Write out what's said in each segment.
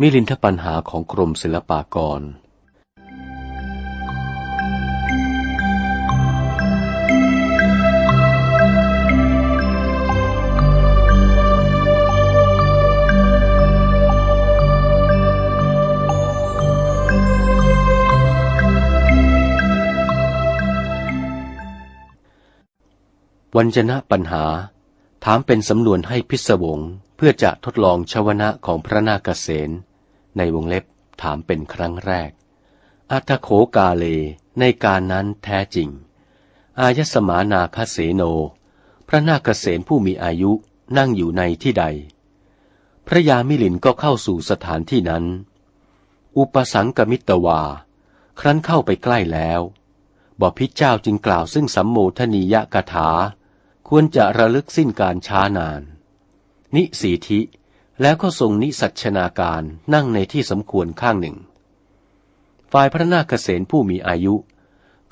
มิลินทปัญหาของกรมศิลปากร วันจนะปัญหา ถามเป็นสำนวนให้พิศวงเพื่อจะทดลองชวนะของพระนาคเษน ในวงเล็บถามเป็นครั้งแรก อัตโขกาเลในการนั้นแท้จริง อายสมานาคเสโน พระนาคเษนผู้มีอายุนั่งอยู่ในที่ใด พระยามิลินก็เข้าสู่สถานที่นั้น อุปสังกมิตวา ครั้นเข้าไปใกล้แล้วบอพิษเจ้าจึงกล่าวซึ่งสัมโมทนียกถา ควรจะระลึกสิ้นการช้านาน นิสีธิ แล้วก็ทรงนิสัชนาการนั่งในที่สมควรข้างหนึ่ง ฝ่ายพระนาคเษนผู้มีอายุ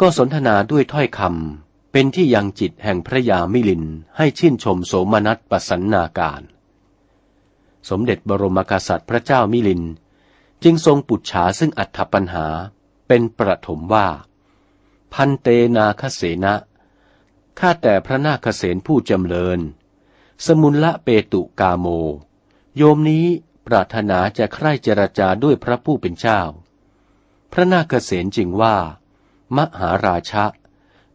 ก็สนทนาด้วยถ้อยคำเป็นที่ยังจิตแห่งพระยามิลินให้ชื่นชมโสมนัสประสันนาการ สมเด็จบรมกษัตริย์พระเจ้ามิลิน จึงทรงปุจฉาซึ่งอัถปัญหาเป็นประถมว่า พันเตนาคเสนะข้าแต่พระนาคเษนผู้จำเริญ สมุลละเปตุกาโม โยมนี้ปรารถนาจะใคร่เจรจาด้วยพระผู้เป็นเจ้า พระนาคเษนจึงว่า มหาราชะ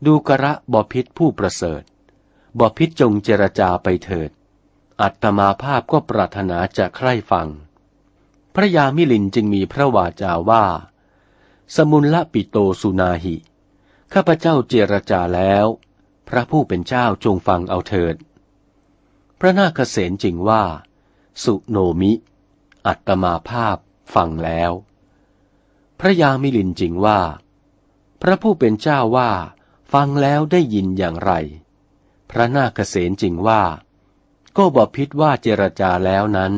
ดูกระบอพิษผู้ประเสริฐบอพิษจงเจรจาไปเถิด อัตมาภาพก็ปรารถนาจะใคร่ฟัง พระยามิลินจึงมีพระวาจาว่า สมุลละปิโตสุนาหิ ข้าพเจ้าเจรจาแล้ว พระผู้เป็นเจ้าจงฟังเอาเถิด พระนาคเษนจึงว่า สุโนมิ อัตมาภาพฟังแล้ว พระยามิลินจึงว่า พระผู้เป็นเจ้าว่า ฟังแล้วได้ยินอย่างไร พระนาคเษนจึงว่า ก็บอพิษว่าเจรจาแล้วนั้น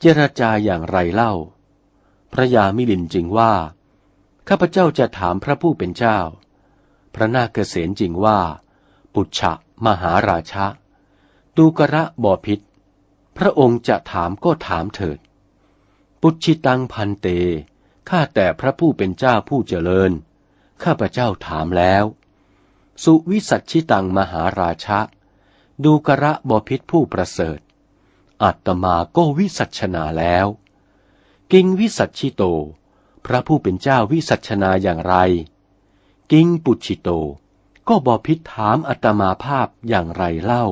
เจรจาอย่างไรเล่า พระยามิลินจึงว่า ข้าพเจ้าจะถามพระผู้เป็นเจ้า พระนาคเษนจึงว่า ปุจฉะมหาราชะตูกระบอพิษ พระองค์จะถามก็ถามเถิด ปุชิตังพันเต ข้าแต่พระผู้เป็นเจ้าผู้เจริญ ข้าพเจ้าถามแล้ว สุวิสัชชิตังมหาราชะ ดูกระบอพิษผู้ประเสริฐ อัตมาก็วิสัชนาแล้ว กิงวิสัชชิโต พระผู้เป็นเจ้าวิสัชนาอย่างไร กิงปุชิโต ก็บอพิษถามอัตมาภาพอย่างไรเล่า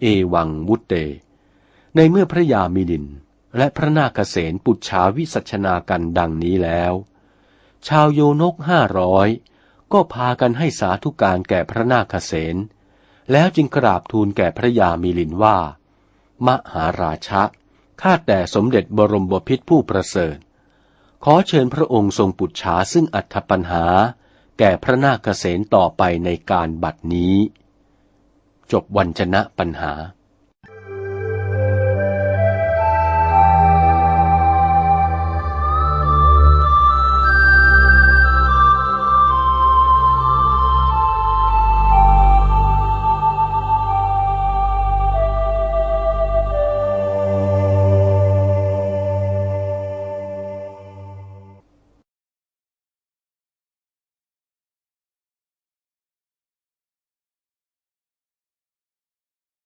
เอวังวุตเต ในเมื่อพระยามิลินและพระนาคเษนปุจฉาวิสัชนากันดังนี้แล้ว ชาวโยนกห้าร้อยก็พากันให้สาธุการแก่พระนาคเษนแล้วจึงกราบทูลแก่พระยามิลินว่า มหาราชะข้าแต่สมเด็จบรมบพิตรผู้ประเสริฐ ขอเชิญพระองค์ทรงปุจฉาซึ่งอัธปัญหา แก่พระนาคเษนต่อไปในการบัดนี้ จบวันชนะปัญหา